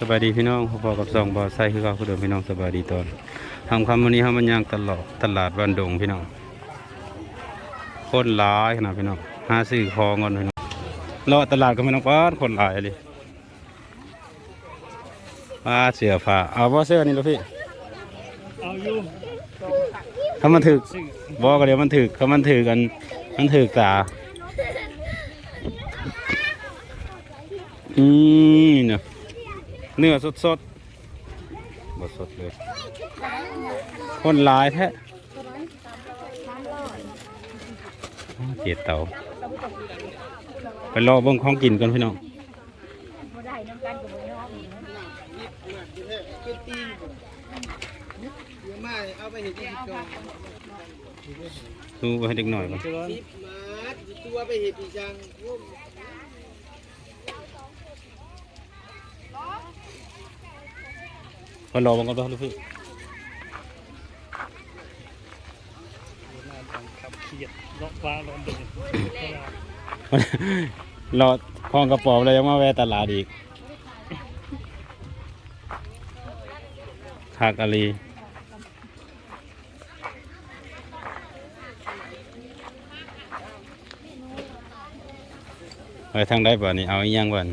สบายดีพี่น้องพอๆกับซองบอไซคือเขาคือเดิมพี่น้องสบายดีตอนทำคำวันนี้เขามันย่างตลอดตลาดวันดงพี่น้องคนหลายขนาดพี่น้องหาซื้อของก่อนพี่น้องเลาะตลาดก็พี่น้องป้านคนหลายเลยป้าเสือผ้าเอาบ่เสื้อนี่ลูกพี่เอาอยู่ถ้ามันถึกซึ่งบอกก็เดี๋ยวมันถึกถ้ามันถึกกัน มันถึกตาอืมนี่เนาะ เนื้อสดสดบดสดเลยคนหลายแท้เจียดเตาไปรอเบิ่งของกินกันพี่น้องดูไปให้เด็กหน่อยก่อนตัวไปเห็นปีจัง ไปรอเบิ่งกันบ้างลูกพี่ขับเขียดเลาะฟ้าร้อนเดินรอคลองกระป๋องแล้วยังมาแวะตลาดอีกคากอาลีไปทางได้บ่นี่เอาอีหยังบ่น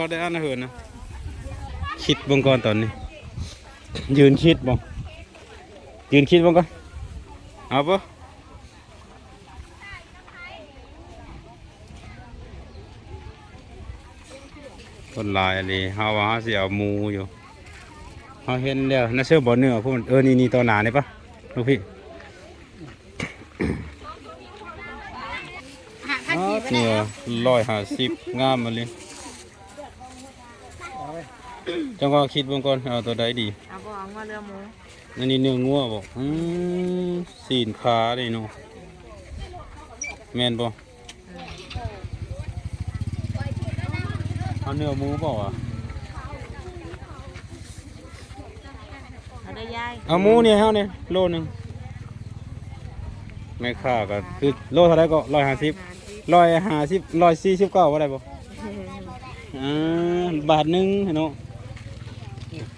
เขาได้อ่านอาหารนะคิดบงก่อนตอนนี้ ยืนคิดบ่ยืนคิดบงก่อนเอาปะคนลายอะไรเฮาว่าเฮาสิเอาหมูอยู่เฮาเห็นแล้วน่าเชื่อบ่เนื้อพวกมันเออนี่นี่ตัวหนานี่ปะลูกพี่เนื้อร้อยห้าสิบงามมาเลย จังว่าคิดเบงก่อนเอาตัวใดดีเอาบ่เอามาเรือหมูอันนี้เนื้องัวบอกอืมสีนขาเลยเนาะแม่นบ่เอาเนื้อหมูบ่อะเอาได้ยายเอาหมูเนี่ยเฮาเนี่ยโลหนึงแม่ค่าก็คือโลเท่าไรก็ร้อยห้าสิบร้อยห้าสิบร้อยสี่สิบเก้าว่าได้บ่อ่าบาทหนึงเนาะ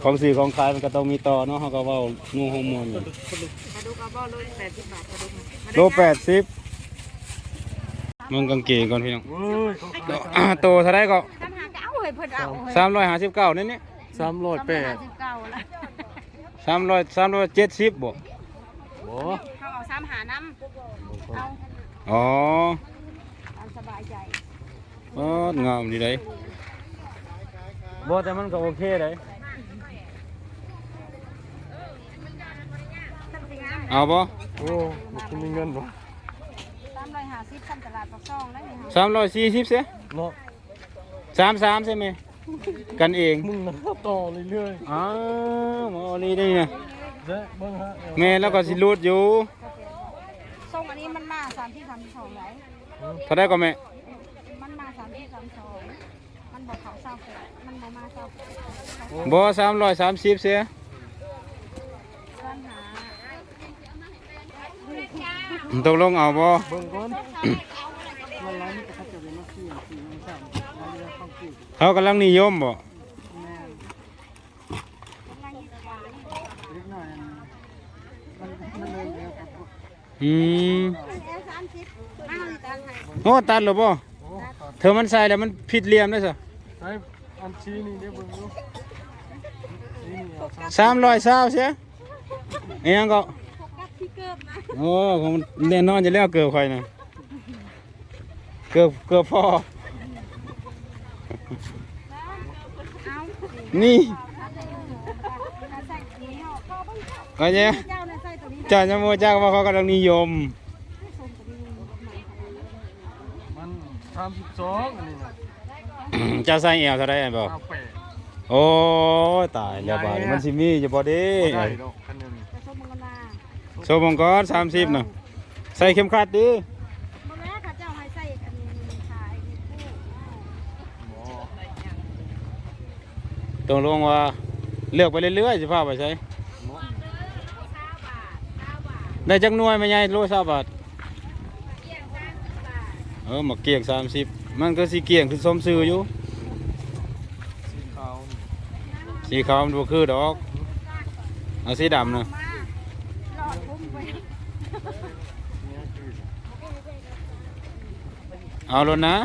ของซื้อของขายมันก็ต้องมีต่อเนาะเฮาก็เว้านู่ฮอร์โมนอยู่กระดูกเอาบ่โลแปดสิบบาทกระดูกมาโลแปดสิบมึงกางเกงก่อนพี่น้องโอ้ยเขาขายอ่าโตเท่าไรก็ทำหาเก้าเฮ้ยเพิ่นเอาเฮ้ยสามร้อยห้าสิบเก้านี่นี่สามร้อยแปดสิบเก้าละสามร้อยสามร้อยเจ็ดสิบบ่โอ้เขาเอาสามหาน้ำเอาอ๋อตามสบายใจเอองามดีเลยบ่แต่มันก็โอเคเลย เอาบ่โอ้มันมีเงินบ่สามร้อยห้าสิบขั้นตลาดปากซองได้ไหมคะสามร้อยสี่สิบเสียเนาะสามสามใช่ไหมกันเองมึงนะต่อเรื่อยอ๋อหมอนี่นี่นะๆเด้เบิ่งฮะแม่แล้วก็สิรูดอยู่ส่งอันนี้มันมาสามที่สามสองไหนเท่าได้ก็แม่มันมาสามที่สามสองมันบอกเขาเศร้าแปดมันบอกมาเศร้าแปดบ่สามร้อยสามสิบเสีย ปัญหา ตกลงเอาบ่เบิ่งก่อนวันละนี่ก็เขาจะเป็นนักขี่ขี่นักสั่งมาเรือเข้าขี่เขากำลังนิยมบ่แม่กำลังหวานเล็กหน่อยมันมันเลยเร็วกับพวกอืมเอลสามสิบมาเลยตังค์ให้โอ้ตัดหรือบ่โอ้เธอมันใส่แล้วมันผิดเหลี่ยมได้ซะใช้อันชี้นี่ได้เบิ่งดูนี่นี่เอาสามร้อยเศร้าเสียเอียงก็โฟ กัสที่เกิบนะโอ้ผมแน่นอนจะแล้วเกือบใครนะเกือบเกือบพ่อ เอานี่ถ้าใส่ตัวนี้เอาพ่อบ้างก็เนี่ยเจ้าเนี่ยใส่ตัวนี้จ่าจะโมจ้าว่าเขากำลังนิยมส่งตัวนี้ลงมามันสามสิบสองอันนี้นะจะใส่เอวเท่าไรบอกเอาแปดโอ้ยตายแล้วบาดนี้มันสิมีจะบ่ได้บ่ได้ดอกคันหนึงจะส่งมันมา โชว์มังกรสามสิบน่ะใส่เข็มขัดดิบ่แม่ข้าเจ้าให้ใส่อันนี้ขายคู่บ่ตรงลงว่าเลือกไปเรื่อยๆสิพาไปใช้ได้จักหน่วยไหมยายโลสาบาทเอหมักเกียงสามสิบมันก็สีเกียงคือส้มซื้ออยู่สีขาวนี่สีขาวมันบ่คือดอกเอาสีดำนะมาหลอดพุ่มไป เนี่ยคือ เอารถนะ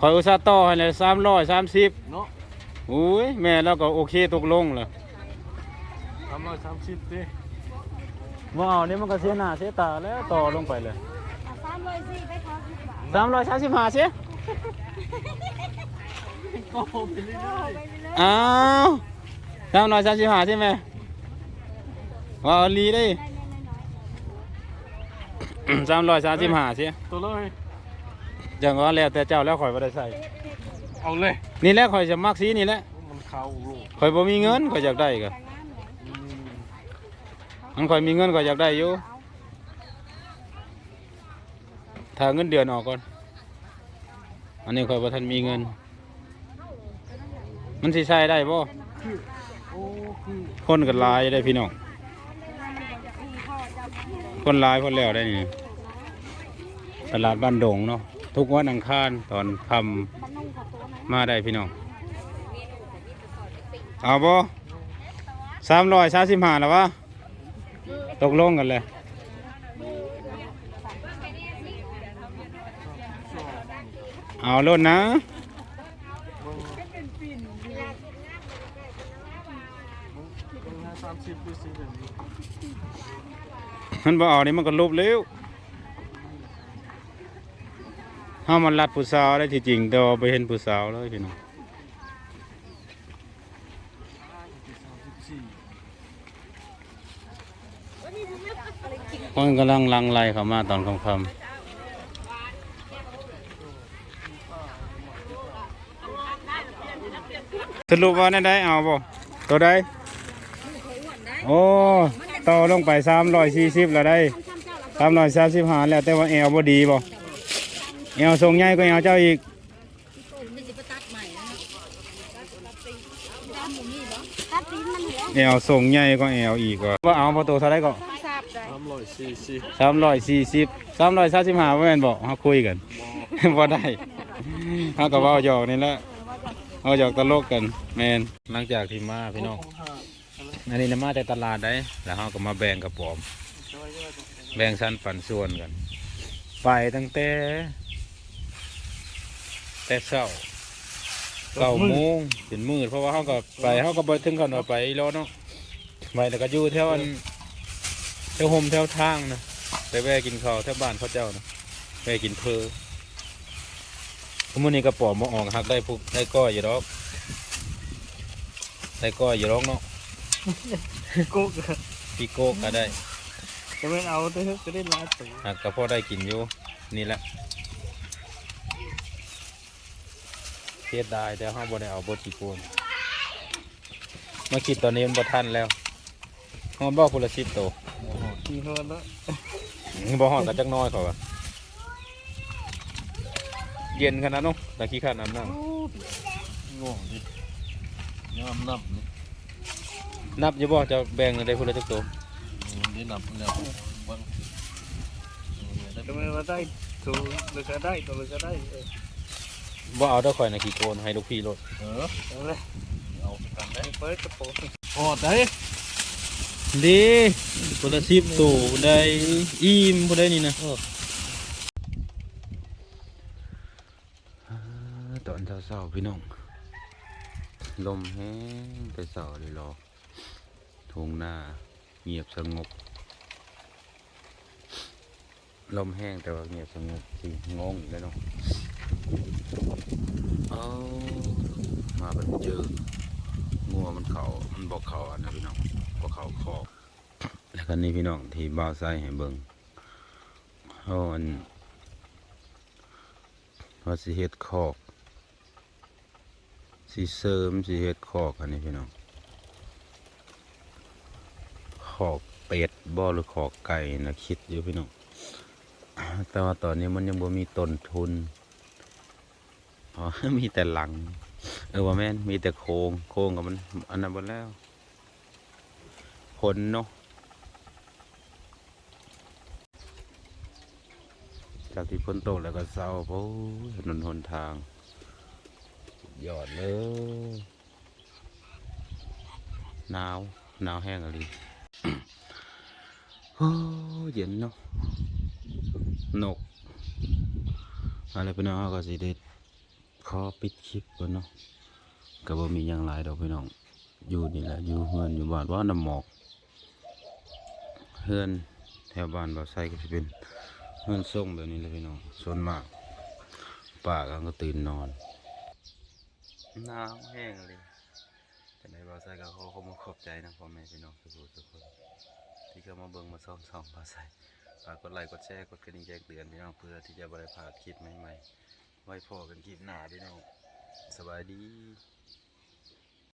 คอยอุตส่าห์ต่อให้เลยสามร้อยสามสิบเนาะอุ้ยแม่แล้วก็โอเคตกลงเลยทำมาสามสิบดิว้าวนี่มันก็เสียหน้าเสียตาแล้วต่อลงไปเลยเอาซ้ำเลยสิไปขอสิบบาทสามร้อยสามสิบห้าเสียโอ้โหไปเรื่โอ้อยไปเลยอ้าวสามร้อยสามสิบห้าใช่ไหมว้าวลีได้ได้น้อยสามร้อยสามสิบห้าเสียๆตัวเลย จังว่าแล้วแต่เจ้าแล้วข่อยบ่ได้ใส่เอาเลยนี่แหละข่อยจะมักสีนี่แหละมันเข้าลูกข่อยบ่มีเงินข่อยอยากได้ก็ๆแต่งงานเลยอืมมันข่อยมีเงินข่อยอยากได้อยู่ถ้าเงินเดือนออกก่อนอันนี้ข่อยบ่ทันมีเงิน มันสิใช้ได้บ่โอ้คือคนก็หลายได้พี่น้องคนหลายคนแล้วได้นี่ตลาดบ้านดงเนาะ ทุกวันอังคารตอนคำมาได้พี่น้อง เอาบ่สามร้อยสามสิบห้าแล้ววะตกลงกันเลยเอาลดนะนี้มันบ่เอานี่มันก็ลบเร็ว เฮามันรัดผู้สาวได้ที่จริงแต่ว่าไปเห็นผู้สาวเลยพี่น้องสี่คนกำลังลังไล่เข้ามาตอนค่ำสรุปว่าได้ได้เอาบ่ตัวใดโอ้ต่อลงไปสามร้อยสี่สิบแล้วได้สามร้อยสามสิบหาแล้วแต่ว่าแอวบ่ดีบ่ แอวทรงใหญ่ก็แอวเจ้าอีกตัดตีนมันเหรอแอวทรงใหญ่ก็แอวอีกว่าว่าเอาพอตัวเท่าไรก็ทราบได้สามร้อยสี่สิบสามร้อยสี่สิบสามร้อยสามสิบห้าว่าแม่นบอกเขาคุยกันบ่ได้เขาก็เว่าหยอกนี่แหละเอาหยอกตลกกันแมนหลังจากที่มาพี่น้องห้าอันนี้นะมาแต่ตลาดได้แล้วเขาก็มาแบ่งกระป๋อมช่วยด้วยแบ่งสั้นปันส่วนกัน ไปตั้งแต่ แต่เช้าเก้าโมงเป็นมืดเพราะว่าเขาก็ไปเขาก็ไปถึงเขาเนาะไปรอเนาะไปแล้วก็อยู่แถวอันแถวโฮมแถวทางนะไปแวะกินข้าวแถวบ้านเขาเจ้านะแวะกินเพอพวกมื้อนี้กระป๋อมมาออกหักได้พวกได้ก้อยอยู่ดอกได้ก้อยอยู่ดอกเนาะกุ๊กปีโก้ก็ได้จะไม่เอาเถอะจะได้ร้ายตัวหากก็พอได้กินอยู่นี่แหละเสียดายแต่ห้องบ่ได้เอาบทกี่โกนมาคิดตอนนี้มันบ่ทันแล้วห้องบ่พุละสิบโตวโอ้โหขี้เฮิร์นแล้วบ่ห้องกันจักหน้อยเขาว่าเย็นขนาดเนู้นตะกี้ข้าน้ำนั่งโง่ดิยอมนับนี่นับอยู่บ่จะแบ่งได้พุละจักโตวได้นับแล้วบังทำไมมาได้ถูกหรือก็ได้ตัวหรือก็ได้ เออบ่เอาเด้อข่อยนะกี่โกนให้ลูกพี่รถเออเอาเลยเอากันได้เปิดกระโปรงพอได้ดีพุละสิบโตวได้อิ่มพุได้นี่นะตอนเช้าๆพี่น้อง ลมแห้งแต่เสาเลยรอทุ่งหน้าเงียบสงบ ลมแห้งแต่ว่าเงียบสงบสิงงอีกแล้วเนาะ เอามาเป็นเจองัวมันเขามันบอกเขาอันนะพี่น้องบอกเขาคอกแล้วก็นี่พี่น้องที่บ้าวไส้ให้เบิงเอาอันว่าสิเฮ็ดคอกสีเสริมสีเฮ็ดคอกอันนี้พี่น้องคอกเป็ดบ่หรือคอกไก่นะคิดอยู่พี่น้องแต่ว่าตอนนี้มันยังบ่มีต้นทุน อ๋อมีแต่หลัง เออว่าแม่นมีแต่โครงโครงกับมันอันนั้นหมดแล้วผลเนาะจากที่ฝนตกแล้วก็เศร้าโอ้ถนนหนทางยอดเลยหนาวหนาวแห้งอะไรโอ้เย็นเนาะนกอะไรพี่น้องก็สิเด็ด อปิดคลิปก่อนเนาะก็บ่มีหยังหลายดอกพี่น้อง อยู่นี่แหละ อยู่เฮือนอยู่บ้านว่าน้ำหมอก เฮือนแถวบ้านบ่าวไซก็สิเป็นเฮือนทรงแบบนี้เลยพี่น้องส่วนมากป้าก็ก็ตื่นนอนหนาวแห้งเลยแต่ในบ่าวไซก็ขอขอบคุณขอบใจนะพ่อแม่พี่น้องทุกคนทุกคน ที่เข้ามาเบิ่งมาซ่อมซ่อมบ่าวไซฝากกดไลค์กดแชร์กดกระดิ่งแจ้งเตือนพี่น้องเพื่อที่จะบ่ได้พลาดคลิปใหม่ๆ ไว้พอกันคลิปหน้าพี่น้องสบายดี